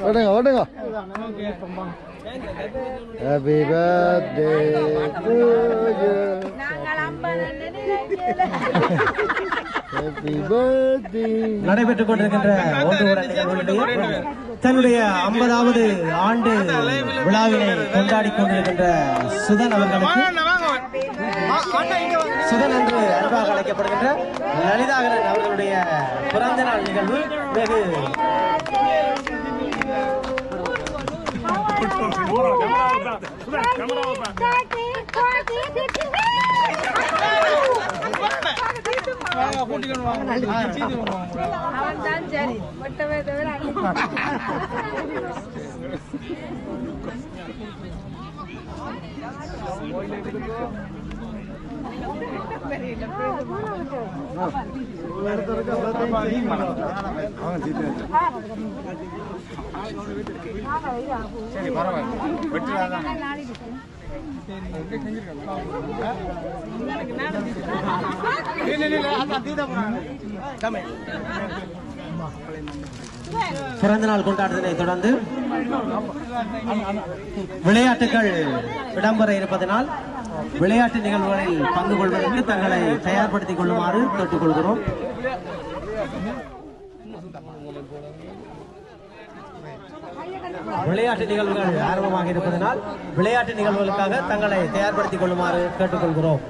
ஓடுங்க ஓடுங்க. Happy birthday to you நடைபெற்றுக் கொண்டிருக்கின்ற தன்னுடைய ஐம்பதாவது ஆண்டு விழாவினை கொண்டாடி கொண்டிருக்கின்ற சுதன் அவர்களுக்கு சுதன் என்று அன்பாக அழைக்கப்படுகின்ற லலிதாகரன் அவர்களுடைய பிறந்த நாள் நிகழ்வு வெகு அவன் தான் சரி. மொட்டவே தவிர சரி பரவாயில்ல வெற்றியாதான் தீதா தமிழ் பிறந்த நாள் கொண்டாட்டத்தினை தொடர்ந்து விளையாட்டுகள் இடம்பெற இருப்பதனால் விளையாட்டு நிகழ்வுகளில் பங்கு கொள்வதற்கு தங்களை தயார்படுத்திக் கொள்ளுமாறு கேட்டுக்கொள்கிறோம். விளையாட்டு நிகழ்வுகள் ஆரம்பமாக இருப்பதனால் விளையாட்டு நிகழ்வுகளுக்காக தங்களை தயார்படுத்திக் கொள்ளுமாறு கேட்டுக்கொள்கிறோம்.